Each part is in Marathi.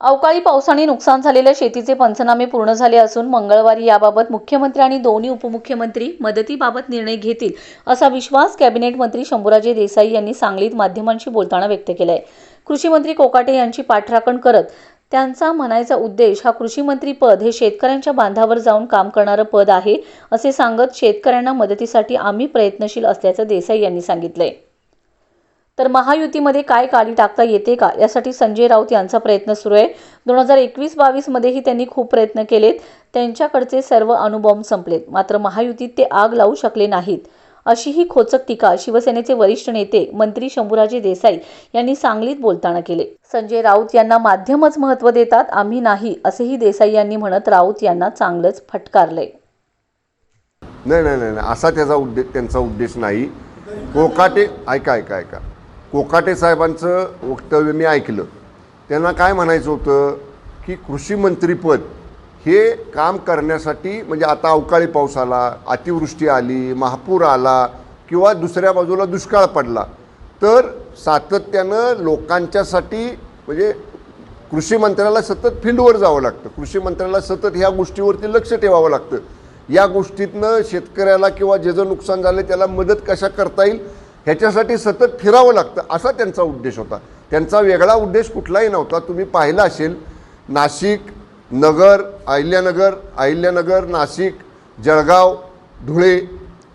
अवकाळी पावसाने नुकसान झालेल्या शेतीचे पंचनामे पूर्ण झाले असून मंगळवारी याबाबत मुख्यमंत्री आणि दोन्ही उपमुख्यमंत्री मदतीबाबत निर्णय घेतील असा विश्वास कॅबिनेट मंत्री शंभूराजे देसाई यांनी सांगलीत माध्यमांशी बोलताना व्यक्त केलाय. कृषी मंत्री कोकाटे यांची पाठराखण करत त्यांचा म्हणायचा उद्देश हा कृषी मंत्री पद हे शेतकऱ्यांच्या बांधावर जाऊन काम करणारं पद आहे असे सांगत शेतकऱ्यांना मदतीसाठी आम्ही प्रयत्नशील असल्याचं देसाई यांनी सांगितलंय. तर महायुतीमध्ये काय काढी टाकता येते का? यासाठी संजय राऊत यांचा प्रयत्न सुरू आहे. दोन हजार एकवीस बावीसमध्येही त्यांनी खूप प्रयत्न केलेत. त्यांच्याकडचे सर्व अणुबॉम्ब संपलेत. मात्र महायुतीत ते आग लावू शकले नाहीत. अशीही खोचक टीका शिवसेनेचे वरिष्ठ नेते मंत्री शंभूराजे देसाई यांनी सांगलीत बोलताना केले. संजय राऊत यांना माध्यमच महत्त्व देतात आम्ही नाही असेही देसाई यांनी म्हणत राऊत यांना चांगलंच फटकारले नाही नाही नाही. असा त्याचा उद्देश त्यांचा उद्देश नाही. कोकाटे ऐका ऐका ऐका. कोकाटे साहेबांचं वक्तव्य मी ऐकलं. त्यांना काय म्हणायचं होतं? की कृषी मंत्रीपद हे काम करण्यासाठी म्हणजे आता अवकाळी पाऊस आला अतिवृष्टी आली महापूर आला किंवा दुसऱ्या बाजूला दुष्काळ पडला तर सातत्यानं लोकांच्यासाठी म्हणजे कृषी मंत्र्याला सतत फील्डवर जावं लागतं. कृषी मंत्र्याला सतत ह्या गोष्टीवरती लक्ष ठेवावं लागतं. या गोष्टीतनं शेतकऱ्याला किंवा ज्याचं नुकसान झालं त्याला मदत कशा करता येईल? ह्याच्यासाठी सतत फिरावं लागतं असा त्यांचा उद्देश होता. त्यांचा वेगळा उद्देश कुठलाही नव्हता. तुम्ही पाहिला असेल नाशिक नगर अहिल्यानगर अहिल्यानगर नाशिक जळगाव धुळे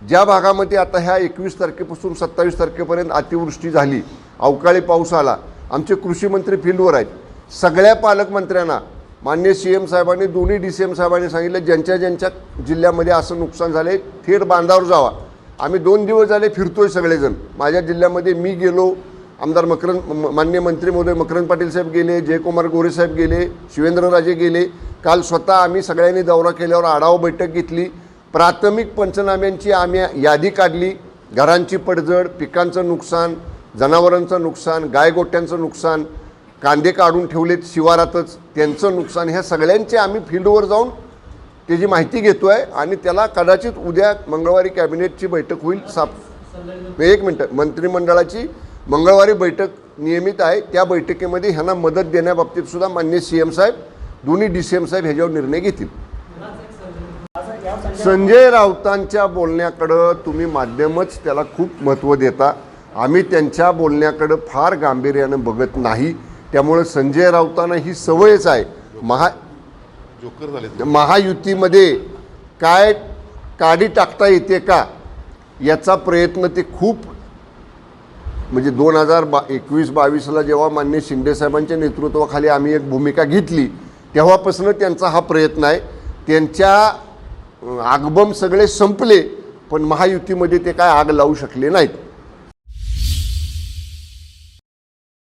ज्या भागामध्ये आता ह्या एकवीस तारखेपासून सत्तावीस तारखेपर्यंत अतिवृष्टी झाली अवकाळी पाऊस आला आमचे कृषी मंत्री फील्डवर आहेत. सगळ्या पालकमंत्र्यांना मान्य सी एम साहेबांनी दोन्ही डी सी एम साहेबांनी सांगितलं ज्यांच्या ज्यांच्या जिल्ह्यामध्ये असं नुकसान झाले थेट बांधावर जावा. आम्ही दोन दिवस झाले फिरतोय सगळेजण. माझ्या जिल्ह्यामध्ये मी गेलो आमदार मकरंद म- मान्य मंत्री महोदय मकरंद पाटील साहेब गेले जयकुमार गोरे साहेब गेले शिवेंद्रराजे गेले. काल स्वतः आम्ही सगळ्यांनी दौरा केल्यावर आढावा बैठक घेतली. प्राथमिक पंचनाम्यांची आम्ही यादी काढली. घरांची पडझड पिकांचं नुकसान जनावरांचं नुकसान गायगोट्यांचं नुकसान कांदे काढून ठेवलेत शिवारातच त्यांचं नुकसान ह्या सगळ्यांचे आम्ही फील्डवर जाऊन त्याची माहिती घेतो आहे आणि त्याला कदाचित उद्या मंगळवारी कॅबिनेटची बैठक होईल साप एक मिनटं. मंत्रिमंडळाची मंगळवारी बैठक नियमित आहे. त्या बैठकीमध्ये ह्यांना मदत देण्याबाबतीत सुद्धा मान्य सी एम साहेब दोन्ही डी सी एम साहेब ह्याच्यावर निर्णय घेतील. संजय राऊतांच्या बोलण्याकडं तुम्ही माध्यमच त्याला खूप महत्त्व देता. आम्ही त्यांच्या बोलण्याकडं फार गांभीर्यानं बघत नाही. त्यामुळे संजय राऊतांना ही सवयच आहे. महा जोकर झाले महायुतीमध्ये काय काडी टाकता येते का याचा प्रयत्न ते खूप म्हणजे दोन हजार बा एकवीस बावीसला जेव्हा मान्य शिंदेसाहेबांच्या नेतृत्वाखाली आम्ही एक भूमिका घेतली तेव्हापासून त्यांचा हा प्रयत्न आहे. त्यांच्या आगबम सगळे संपले पण महायुतीमध्ये ते काय आग लावू शकले नाहीत.